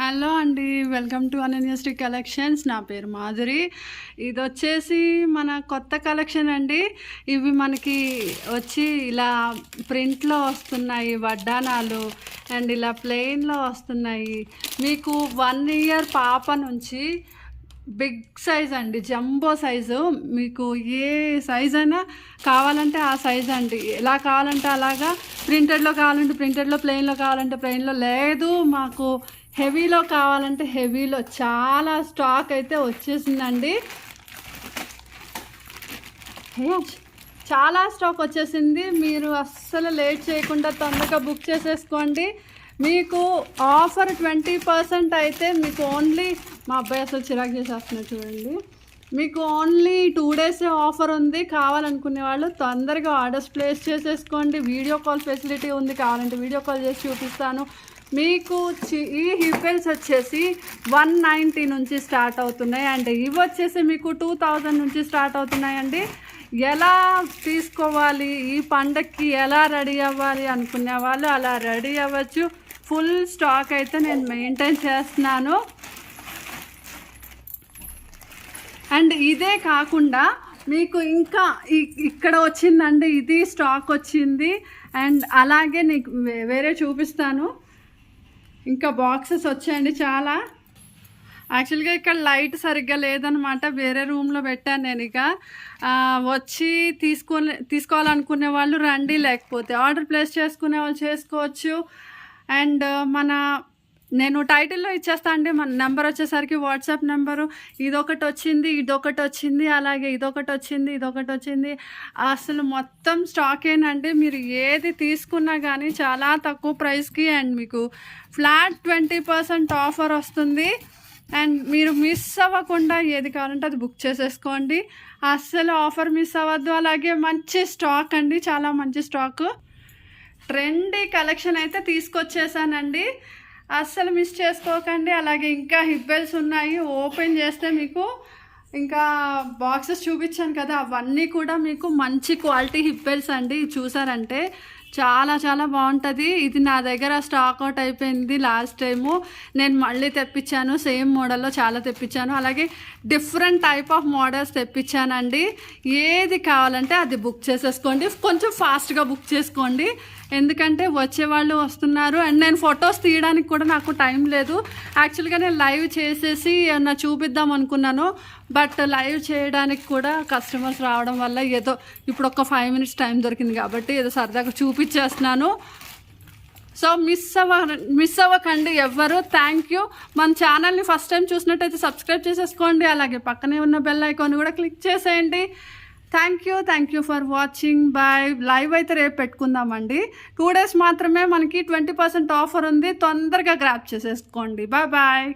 Hello అండి welcome to Ananyasri collections. నా పేరు మాధురి. ఇది వచ్చేసి మన కొత్త కలెక్షన్ అండి. ఇవి మనకి వచ్చి ఇలా ప్రింట్లో వస్తున్నాయి వడ్డానాలు అండ్ ఇలా ప్లెయిన్లో వస్తున్నాయి. మీకు వన్ ఇయర్ పాప నుంచి బిగ్ సైజ్ అండి జంబో సైజు. మీకు ఏ సైజ్ అయినా కావాలంటే ఆ సైజ్ అండి. ఎలా కావాలంటే అలాగా ప్రింటెడ్లో కావాలంటే ప్రింటెడ్లో ప్లెయిన్లో కావాలంటే ప్లెయిన్లో. లేదు మాకు హెవీలో కావాలంటే హెవీలో. చాలా స్టాక్ అయితే వచ్చేసిందండి. చాలా స్టాక్ వచ్చేసింది. మీరు అస్సలు లేట్ చేయకుండా తొందరగా బుక్ చేసేసుకోండి. మీకు ఆఫర్ ట్వంటీ పర్సెంట్ అయితే మీకు ఓన్లీ మా అబ్బాయి అసలు చిరాకు చేసేస్తున్నాడు చూడండి. మీకు ఓన్లీ టూ డేస్ ఆఫర్ ఉంది కావాలనుకునే వాళ్ళు తొందరగా ఆర్డర్స్ ప్లేస్ చేసేసుకోండి. వీడియో కాల్ ఫెసిలిటీ ఉంది కావాలంటే వీడియో కాల్ చేసి చూపిస్తాను. మీకు చి- ఈ హిఫెల్స్ వచ్చేసి వన్ నైంటీ నుంచి స్టార్ట్ అవుతున్నాయి. అండ్ ఇవి వచ్చేసి మీకు టూ థౌజండ్ నుంచి స్టార్ట్ అవుతున్నాయండి. ఎలా తీసుకోవాలి ఈ పండక్కి ఎలా రెడీ అవ్వాలి అనుకునే వాళ్ళు అలా రెడీ అవ్వచ్చు. ఫుల్ స్టాక్ అయితే నేను మెయింటైన్ చేస్తున్నాను. అండ్ ఇదే కాకుండా మీకు ఇంకా ఇక్కడ వచ్చిందండి ఇది స్టాక్ వచ్చింది. అండ్ అలాగే నీకు వే- వేరే చూపిస్తాను. ఇంకా బాక్సెస్ వచ్చాయండి చాలా. యాక్చువల్గా ఇక్కడ లైట్ సరిగ్గా లేదనమాట వేరే రూమ్లో పెట్టాను నేను ఇక. వచ్చి తీసుకొని తీసుకోవాలనుకునే వాళ్ళు రండి లేకపోతే ఆర్డర్ ప్లేస్ చేసుకునే వాళ్ళు చేసుకోవచ్చు. అండ్ uh, మన నేను టైటిల్లో ఇచ్చేస్తా అండి మన నెంబర్ వచ్చేసరికి వాట్సాప్ నెంబరు. ఇదొకటి వచ్చింది ఇదొకటి వచ్చింది అలాగే ఇదొకటి వచ్చింది ఇదొకటి వచ్చింది. అసలు మొత్తం స్టాక్ ఏంటంటే మీరు ఏది తీసుకున్నా కానీ చాలా తక్కువ ప్రైస్కి అండ్ మీకు ఫ్లాట్ ట్వంటీ పర్సెంట్ ఆఫర్ వస్తుంది. అండ్ మీరు మిస్ అవ్వకుండా ఏది కావాలంటే అది బుక్ చేసేసుకోండి. అస్సలు ఆఫర్ మిస్ అవ్వద్దు. అలాగే మంచి స్టాక్ అండి చాలా మంచి స్టాక్. ట్రెండీ కలెక్షన్ అయితే తీసుకొచ్చేసానండి. అస్సలు మిస్ చేసుకోకండి. అలాగే ఇంకా హిబ్బెల్స్ ఉన్నాయి. ఓపెన్ చేస్తే మీకు ఇంకా బాక్సెస్ చూపించాను కదా. అవన్నీ కూడా మీకు మంచి క్వాలిటీ హిబ్బెల్స్ అండి. చూసారంటే చాలా చాలా బాగుంటుంది. ఇది నా దగ్గర స్టాక్ అవుట్ అయిపోయింది లాస్ట్ టైము నేను మళ్ళీ తెప్పించాను. సేమ్ మోడల్లో చాలా తెప్పించాను. అలాగే డిఫరెంట్ టైప్ ఆఫ్ మోడల్స్ తెప్పించానండి. ఏది కావాలంటే అది బుక్ చేసేసుకోండి. కొంచెం ఫాస్ట్గా బుక్ చేసుకోండి. ఎందుకంటే వచ్చేవాళ్ళు వస్తున్నారు. అండ్ నేను ఫొటోస్ తీయడానికి కూడా నాకు టైం లేదు. యాక్చువల్గా నేను లైవ్ చేసేసి ఏమన్నా చూపిద్దాం అనుకున్నాను. బట్ లైవ్ చేయడానికి కూడా కస్టమర్స్ రావడం వల్ల ఏదో ఇప్పుడు ఒక ఫైవ్ మినిట్స్ టైం దొరికింది కాబట్టి ఏదో సరదాగా చూపి చూపించేస్తున్నాను. సో మిస్ అవ్వ మిస్ అవ్వకండి ఎవ్వరు. థ్యాంక్ యూ మన ఛానల్ని ఫస్ట్ టైం చూసినట్టయితే సబ్స్క్రైబ్ చేసేసుకోండి. అలాగే పక్కనే ఉన్న బెల్ ఐకాన్ కూడా క్లిక్ చేసేయండి. Thank you thank you for watching bye live అయితే రేపు పెట్టుకుందామండి. టూ డేస్ మాత్రమే మనకి ట్వంటీ పర్సెంట్ ఆఫర్ ఉంది. తొందరగా గ్రాప్ చేసేసుకోండి. Bye bye